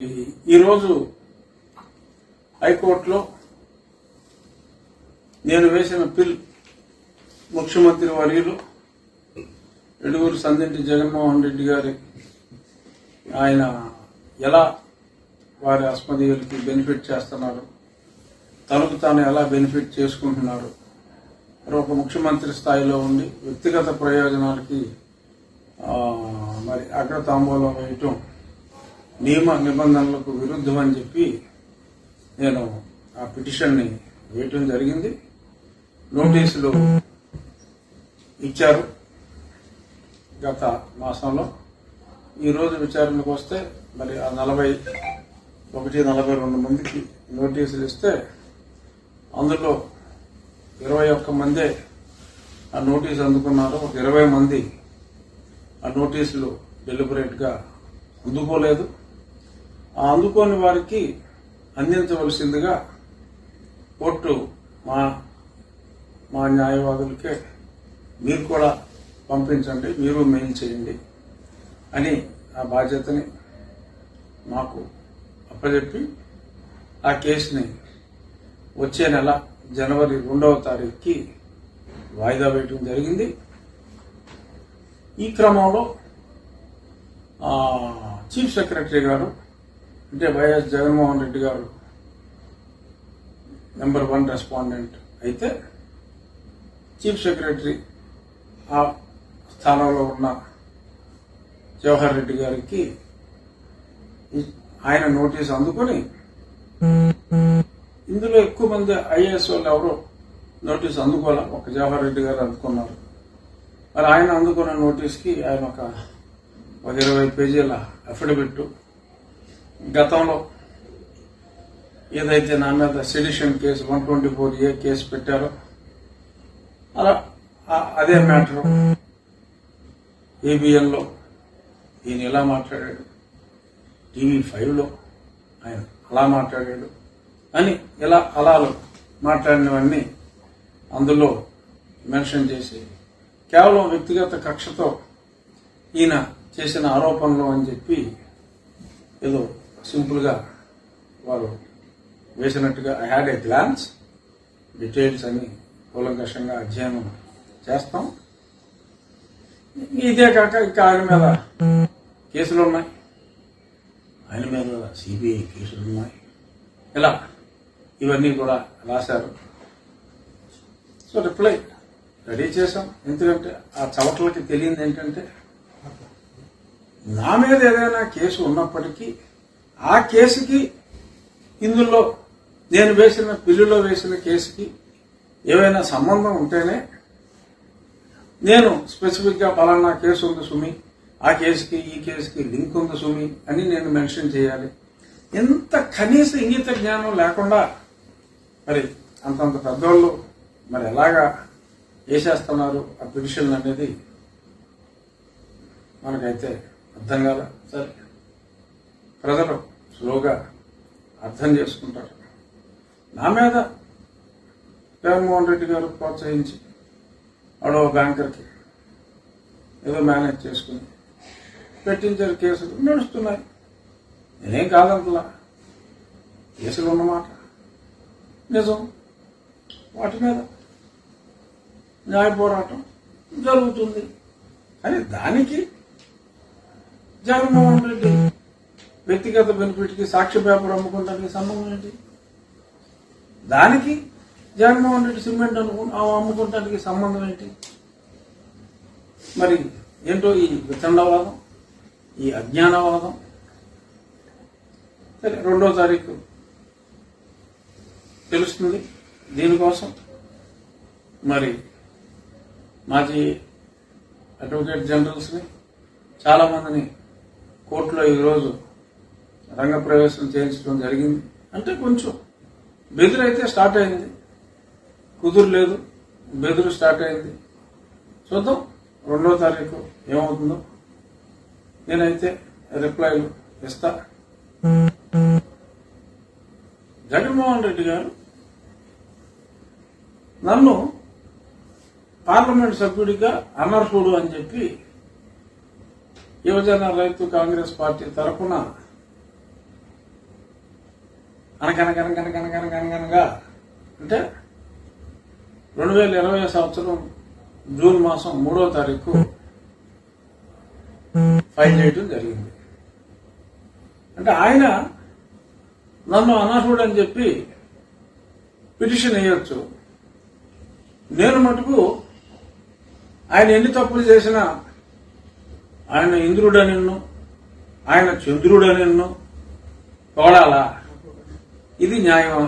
ఈ- ఈరోజు హైకోర్టులో నేను వేసిన పిల్ ముఖ్యమంత్రి వర్యులు ఎడుగురు సందింటి జగన్మోహన్ రెడ్డి గారి ఆయన ఎలా వారి అస్మదీయులకి బెనిఫిట్ చేస్తున్నారు తనకు తాను ఎలా బెనిఫిట్ చేసుకుంటున్నారు మరి ఒక ముఖ్యమంత్రి స్థాయిలో ఉండి వ్యక్తిగత ప్రయోజనాలకి మరి అగ్రతాంబూలం వేయటం నియమ నిబంధనలకు విరుద్ధం అని చెప్పి నేను ఆ పిటిషన్ని వేయటం జరిగింది. నోటీసులు ఇచ్చారు గత మాసంలో. ఈ రోజు విచారణకు వస్తే మరి ఆ నలభై ఒకటి నలభై రెండు మందికి నోటీసులు ఇస్తే అందులో ఇరవై ఒక్క మందే ఆ నోటీసు అందుకున్నారు. ఒక ఇరవై మంది ఆ నోటీసులు డెలిబరేట్గా అందుకోలేదు. అందుకోని వారికి అందించవలసిందిగా కోర్టు మా మా న్యాయవాదులకే మీరు కూడా పంపించండి మీరు మెయిల్ చేయండి అని ఆ బాధ్యతని మాకు అప్పచెప్పి ఆ కేసుని వచ్చే నెల జనవరి రెండవ తారీఖుకి వాయిదా వేయటం జరిగింది. ఈ క్రమంలో చీఫ్ సెక్రటరీ గారు అంటే YS Jaganmohan Reddy garu number one respondent అయితే చీఫ్ సెక్రటరీ ఆ స్థానంలో ఉన్న జవహర్ రెడ్డి గారికి ఆయన నోటీస్ అందుకొని ఇందులో ఎక్కువ మంది ఐఏఎస్ వాళ్ళు ఎవరు నోటీస్ అందుకోలే ఒక జవహర్ రెడ్డి గారు అందుకున్నారు. మరి ఆయన అందుకున్న నోటీస్కి ఆయన ఒక ఒక ఇరవై పేజీల అఫిడవిట్ గతంలో ఏదైతే నా మీద sedition case one twenty four A case పెట్టారో అలా అదే మ్యాటర్ ఏబిఎన్లో ఈయన ఇలా మాట్లాడాడు? టీవీ ఫైవ్లో ఆయన అలా మాట్లాడాడు అని ఇలా అలాలు మాట్లాడినవన్నీ అందులో మెన్షన్ చేసి కేవలం వ్యక్తిగత కక్షతో ఈయన చేసిన ఆరోపణలు అని చెప్పి ఏదో సింపుల్గా వారు వేసినట్టుగా I had a glance details అని కూలంకషంగా అధ్యయనం చేస్తాం. ఇదే కాక ఇంకా ఆయన మీద కేసులు ఉన్నాయి. ఆయన మీద సిబిఐ కేసులు ఉన్నాయి. ఇలా ఇవన్నీ కూడా రాశారు. సో రిప్లై రెడీ చేశాం. ఎందుకంటే ఆ చవట్లకి తెలియంది ఏంటంటే నా మీద ఏదైనా కేసు ఉన్నప్పటికీ ఆ కేసుకి ఇందులో నేను వేసిన బిల్లులో వేసిన కేసుకి ఏవైనా సంబంధం ఉంటేనే నేను స్పెసిఫిక్గా ఫలానా పలానా కేసు ఉంది సుమి ఆ కేసుకి ఈ కేసుకి లింక్ ఉంది సుమి అని నేను మెన్షన్ చేయాలి. ఎంత కనీస ఇంగిత జ్ఞానం లేకుండా మరి అంతంత పెద్దోళ్ళు మరి ఎలాగా వేసేస్తున్నారు ఆ పిటిషన్లు అనేది మనకైతే అర్థం కాల. సరే. ప్రజలు స్లోగా అర్థం చేసుకుంటారు. నా మీద జగన్మోహన్ రెడ్డి గారు ప్రోత్సహించి ఆడో బ్యాంకర్కి ఏదో మేనేజ్ చేసుకుని పెట్టించారు కేసులు. నడుస్తున్నాయి. నేనేం కాదంతలా కేసులు ఉన్నమాట. నిజం. వాటి మీద న్యాయ పోరాటం జరుగుతుంది. కానీ దానికి జగన్మోహన్ రెడ్డి వ్యక్తిగత బెనిఫిట్కి సాక్ష్య పేపర్ అమ్ముకోవడానికి సంబంధం ఏంటి? దానికి జగన్మోహన్ రెడ్డి సిమెంట్ అనుకు అమ్ముకోవడానికి సంబంధం ఏంటి? మరి ఏంటో ఈ వితండవాదం ఈ అజ్ఞానవాదం? సరే రెండో తారీఖు తెలుస్తుంది దీనికోసం. మరి మాజీ అడ్వకేట్ జనరల్స్ని చాలామందిని కోర్టులో ఈరోజు రంగప్రవేశం చేయించడం జరిగింది. అంటే కొంచెం బెదురు అయితే స్టార్ట్ అయింది. కుదురు లేదు. బెదురు స్టార్ట్ అయింది. చూద్దాం. రెండో తారీఖు ఏమవుతుందో. నేనైతే రిప్లైలు ఇస్తా. జగన్మోహన్ రెడ్డి గారు నన్ను పార్లమెంట్ సభ్యుడిగా అనర్హుడు అని చెప్పి యువజన రైతు కాంగ్రెస్ పార్టీ తరఫున అనగనగనగనగనగనగనగా అంటే రెండు వేల ఇరవై సంవత్సరం జూన్ మాసం మూడో తారీఖు ఫైల్ చేయడం జరిగింది. అంటే ఆయన నన్ను అనర్హుడు అని చెప్పి పిటిషన్ వేయొచ్చు. నేను మటుకు ఆయన ఎన్ని తప్పులు చేసినా ఆయన ఇంద్రుడనిన్ను ఆయన చంద్రుడనిన్ను తోడాలా? ఇది న్యాయమా